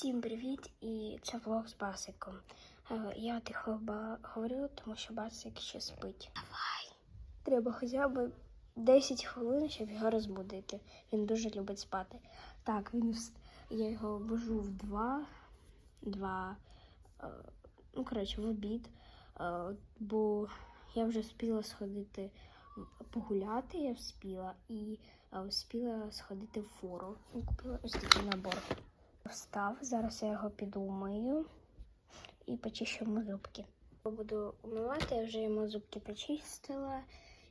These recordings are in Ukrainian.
Всім привіт! І це влог з Басиком. Е, Я тихо говорю, тому що Басик ще спить. Давай. Треба хоча б 10 хвилин, щоб його розбудити. Він дуже любить спати. Так, він я його бужу в два, два е, ну, коротше, в обід, е, бо я вже встигла сходити погуляти, я вспіла, і вспіла сходити в фуру. І купила ось такий набор. Встав, зараз я його піду мию і почищу йому зубки. Буду умивати, я вже йому зубки почистила,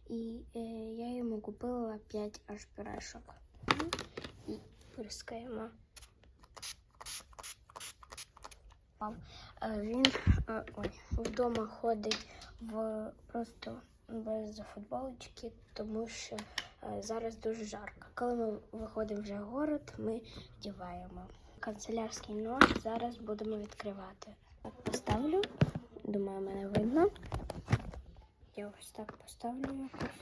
і е, я йому купила 5 аж. І прискаємо. Е, Він е, ой, вдома ходить в просто без футболочки, тому що е, зараз дуже жарко. Коли ми виходимо вже в город, ми вдіваємо. Канцелярський нож зараз будемо відкривати. Так поставлю. Думаю, мене видно. Я ось так поставлю якось.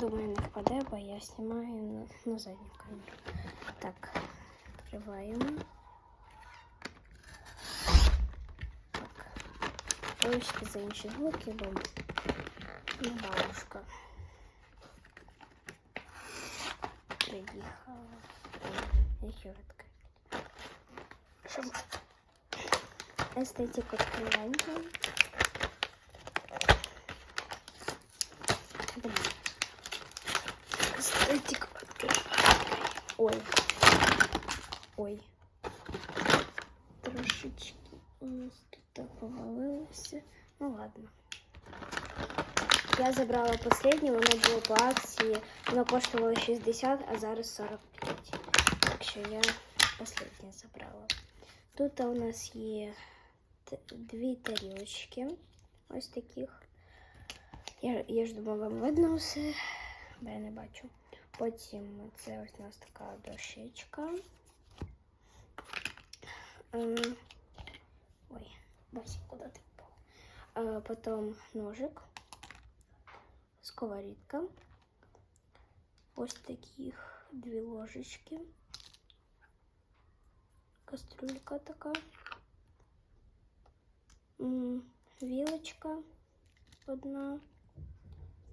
Думаю, не впаде, бо я знімаю на, на задню камеру. Так, відкриваємо. Вибачте за інші звуки, бо не бабушка. Приїхала. Як його відкрити? Щоб естетику відкривання. Блін. Естетику відкривання. Ой. Ой. Трошечки у нас тут повалилося. Ну ладно. Я забрала последнє, воно було по акції. Воно коштувало 60, а зараз 45. Так що я последнє забрала. Тут у нас є дві тарілочки. Ось таких. Я, я ж думала, вам видно все, бо я не бачу. Потім це ось у нас така дощечка. Ем, Ой, Бася, куди ти впав? Е, Потім ножик, сковорідка. Ось таких дві ложечки. Кастрюлька така. Вілочка одна,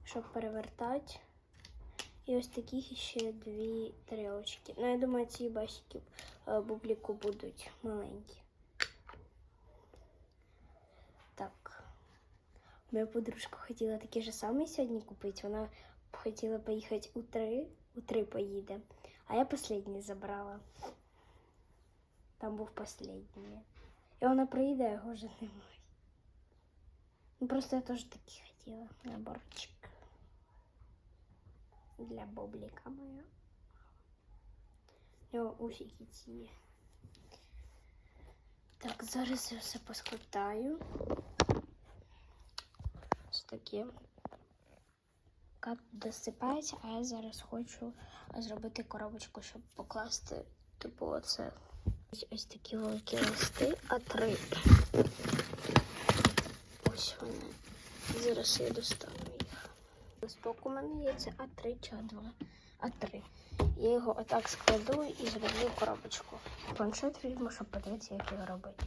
щоб перевертати. І ось таких ще дві тарілочки. Ну, я думаю, ці басики е, бубліку будуть маленькі. Так. Моя подружка хотіла такі ж самі сьогодні купити. Вона хотіла поїхати у три, у три поїде. А я останній забрала. Там був останній. І вона приїде, а його вже немає. Ну просто я теж такі хотіла. Наборчик. Для бобліка моя. У нього усіки ці. Так, зараз я все поскладаю. Ось таке. Кат досипається, а я зараз хочу зробити коробочку, щоб покласти, типу, оце. Ось, такі великі листи, а три. Ось вони. Зараз я достану їх. Листок у мене є це А3 чи А2. А3. Я його отак складу і зроблю коробочку. Планшет візьму, щоб подивитися, як його робити.